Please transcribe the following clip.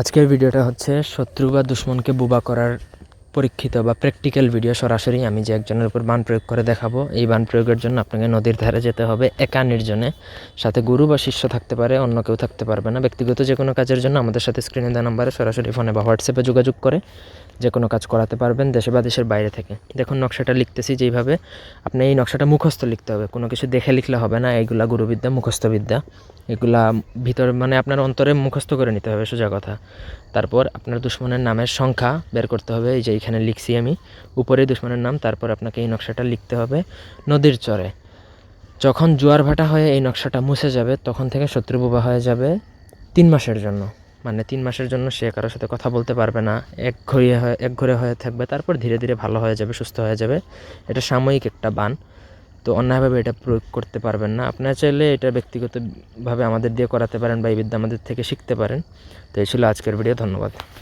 আজকের ভিডিওটা হচ্ছে শত্রু বা দুশ্মনকে বোবা করার পরীক্ষিত বা প্র্যাকটিক্যাল ভিডিও সরাসরি আমি যে একজনের উপর বান প্রয়োগ করে দেখাবো, এই বান প্রয়োগের জন্য আপনাকে নদীর ধারে যেতে হবে একা নির্জনে সাথে গুরু বা শিষ্য থাকতে পারে, অন্য কেউ থাকতে পারবে না। ব্যক্তিগত যে কোনো কাজের জন্য আমাদের সাথে স্ক্রিনে দেওয়া নাম্বারে সরাসরি ফোনে বা হোয়াটসঅ্যাপে যোগাযোগ করে। যে কোনো কাজ করাতে পারবেন দেশে বা দেশের বাইরে থেকে। দেখুন, নকশাটা লিখতেছি যেইভাবে। আপনি এই নকশাটা মুখস্থ লিখতে হবে। কোনো কিছু দেখে লিখলে হবে না। এইগুলা গুরুবিদ্যা মুখস্থ বিদ্যা এগুলা ভিতর মানে আপনার অন্তরে মুখস্থ করে নিতে হবে, সোজা কথা। তারপর আপনার দুশ্মনের নামের সংখ্যা বের করতে হবে। এই যে এইখানে লিখছি আমি। উপরে দুশ্মনের নাম, তারপর আপনাকে এই নকশাটা লিখতে হবে নদীর চরে। যখন জোয়ার ভাটা হয়ে এই নকশাটা মুছে যাবে, তখন থেকে শত্রু বোবা হয়ে যাবে তিন মাসের জন্য। মানে তিন মাসের জন্য সে কারোর সাথে কথা বলতে পারবে না। এক ঘরে হয়ে, এক ঘরে হয়ে থাকবে, তারপর ধীরে ধীরে ভালো হয়ে যাবে, সুস্থ হয়ে যাবে। এটা সাময়িক একটা বান। তো অন্যায়ভাবে এটা প্রয়োগ করতে পারবেন না। আপনারা চাইলে এটা ব্যক্তিগতভাবে আমাদের দিয়ে করাতে পারেন বা এই বিদ্যা আমাদের থেকে শিখতে পারেন। তো এই ছিল আজকের ভিডিও। ধন্যবাদ।